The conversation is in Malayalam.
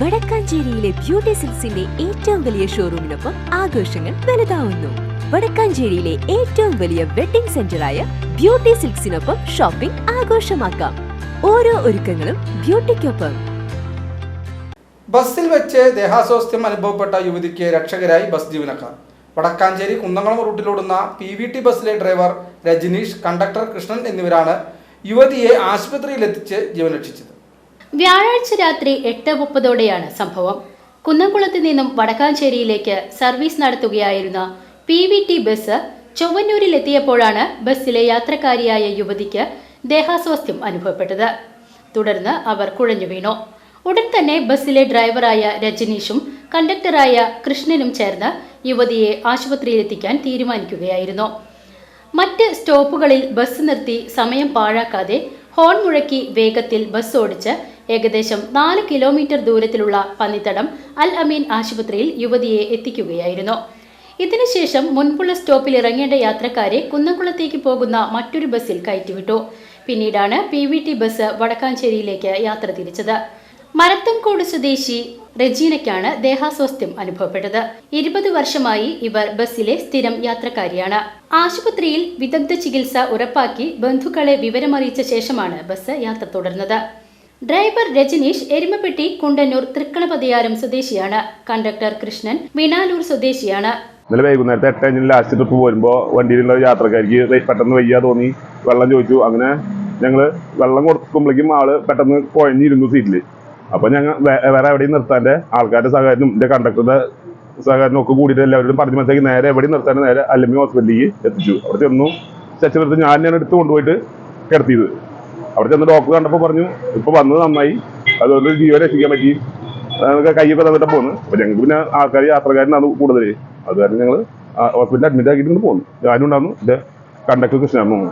വടക്കാഞ്ചേരിയിലെ ബ്യൂട്ടി സിൽസിന്റെ ഏറ്റവും വലിയ ഷോറൂമിനൊപ്പം ആഘോഷങ്ങൾ വലുതാവുന്നു. വടക്കാഞ്ചേരിയിലെ ഏറ്റവും വലിയ വെഡിംഗ് സെന്ററായ ബ്യൂട്ടി സിൽക്സിനൊപ്പം ഷോപ്പിംഗ് ആഘോഷമാക്കാം. ഓരോ ഒരുക്കങ്ങളും ബ്യൂട്ടിക്കൊപ്പം. ബസ്സിൽ വെച്ച് ദേഹാസ്വാസ്ഥ്യം അനുഭവപ്പെട്ട യുവതിക്ക് രക്ഷകരായി ബസ് ജീവനക്കാർ. വടക്കാഞ്ചേരി കുന്നംകുളം റൂട്ടിലോടുന്ന പി വി ടി ബസ്സിലെ ഡ്രൈവർ രജനീഷ് കണ്ടക്ടർ കൃഷ്ണൻ എന്നിവരാണ് യുവതിയെ ആശുപത്രിയിലെത്തിച്ച് ജീവൻ രക്ഷിച്ചത്. വ്യാഴാഴ്ച രാത്രി എട്ട് മുപ്പതോടെയാണ് സംഭവം. കുന്നംകുളത്ത് നിന്നും വടക്കാഞ്ചേരിയിലേക്ക് സർവീസ് നടത്തുകയായിരുന്ന പി വി ടി ബസ് ചൊവ്വന്നൂരിലെത്തിയപ്പോഴാണ് ബസ്സിലെ യാത്രക്കാരിയായ യുവതിക്ക് ദേഹാസ്വാസ്ഥ്യം അനുഭവപ്പെട്ടത്. തുടർന്ന് അവർ കുഴഞ്ഞു വീണു. ഉടൻ തന്നെ ബസ്സിലെ ഡ്രൈവറായ രജനീഷും കണ്ടക്ടറായ കൃഷ്ണനും ചേർന്ന് യുവതിയെ ആശുപത്രിയിലെത്തിക്കാൻ തീരുമാനിക്കുകയായിരുന്നു. മറ്റ് സ്റ്റോപ്പുകളിൽ ബസ് നിർത്തി സമയം പാഴാക്കാതെ ഹോൺ മുഴക്കി വേഗത്തിൽ ബസ് ഓടിച്ച് ഏകദേശം നാല് കിലോമീറ്റർ ദൂരത്തിലുള്ള പന്നിത്തടം അൽ അമീൻ ആശുപത്രിയിൽ യുവതിയെ എത്തിക്കുകയായിരുന്നു. ഇതിനുശേഷം മുൻപുള്ള സ്റ്റോപ്പിൽ ഇറങ്ങേണ്ട യാത്രക്കാരെ കുന്നംകുളത്തേക്ക് പോകുന്ന മറ്റൊരു ബസ്സിൽ കയറ്റിവിട്ടു. പിന്നീടാണ് പി വി ടി ബസ് വടക്കാഞ്ചേരിയിലേക്ക് യാത്ര തിരിച്ചത്. മരത്തംകോട് സ്വദേശി റെജീനയ്ക്കാണ് ദേഹാസ്വാസ്ഥ്യം അനുഭവപ്പെട്ടത്. ഇരുപത് വർഷമായി ഇവർ ബസ്സിലെ സ്ഥിരം യാത്രക്കാരിയാണ്. ആശുപത്രിയിൽ വിദഗ്ധ ചികിത്സ ഉറപ്പാക്കി ബന്ധുക്കളെ വിവരമറിയിച്ച ശേഷമാണ് ബസ് യാത്ര തുടർന്നത്. ഡ്രൈവർ രജനീഷ് എരുമപ്പെട്ടി കുണ്ടന്നൂർ തൃക്കണപതിയാരം സ്വദേശിയാണ്. കണ്ടക്ടർ കൃഷ്ണൻ മിനാലൂർ സ്വദേശിയാണ്. ഇന്നലെ വൈകുന്നേരത്തെ എട്ട് അഞ്ചിന് ലാസ്റ്റ് ട്രിപ്പ് പോരുമ്പോൾ വണ്ടിയിലുള്ള യാത്രക്കാർക്ക് പെട്ടെന്ന് വയ്യ തോന്നി. വെള്ളം ചോദിച്ചു. അങ്ങനെ ഞങ്ങൾ വെള്ളം കൊടുക്കുമ്പോഴേക്കും ആൾ പെട്ടെന്ന് കുഴഞ്ഞിരുന്നു സീറ്റിൽ അപ്പോൾ ഞങ്ങൾ വേറെ എവിടെയും നിർത്താന്റെ ആൾക്കാരുടെ സഹായത്തിനും എന്റെ കണ്ടക്ടറുടെ സഹകരണം ഒക്കെ കൂടിയിട്ട് എല്ലാവരോടും പറഞ്ഞു മനസ്സിലാക്കി നേരെ എവിടെയും നിർത്താൻ നേരെ അല്ലമ്മി ഹോസ്പിറ്റലിലേക്ക് എത്തിച്ചു. അവിടെ ചെന്നു. എടുത്ത് ഞാൻ ഞാൻ എടുത്ത് കൊണ്ടുപോയിട്ട് കിടത്തിയത്. അവിടെ ചെന്ന് ഡോക്ടർ കണ്ടപ്പോൾ പറഞ്ഞു ഇപ്പൊ വന്നത് നന്നായി. അതുകൊണ്ട് ജീവൻ രക്ഷിക്കാൻ പറ്റി. അതൊക്കെ കൈയൊക്കെ തന്നിട്ട് പോന്നു. അപ്പൊ ഞങ്ങൾക്ക് പിന്നെ ആൾക്കാർ യാത്രക്കാരനാണ് കൂടുതൽ അത് കാരണം ഞങ്ങൾ ഹോസ്പിറ്റലിൽ അഡ്മിറ്റ് ആക്കിയിട്ട് പോന്നു. ഞാനും ഉണ്ടായിരുന്നു എന്റെ കണ്ടക്ടർ കൃഷ്ണനും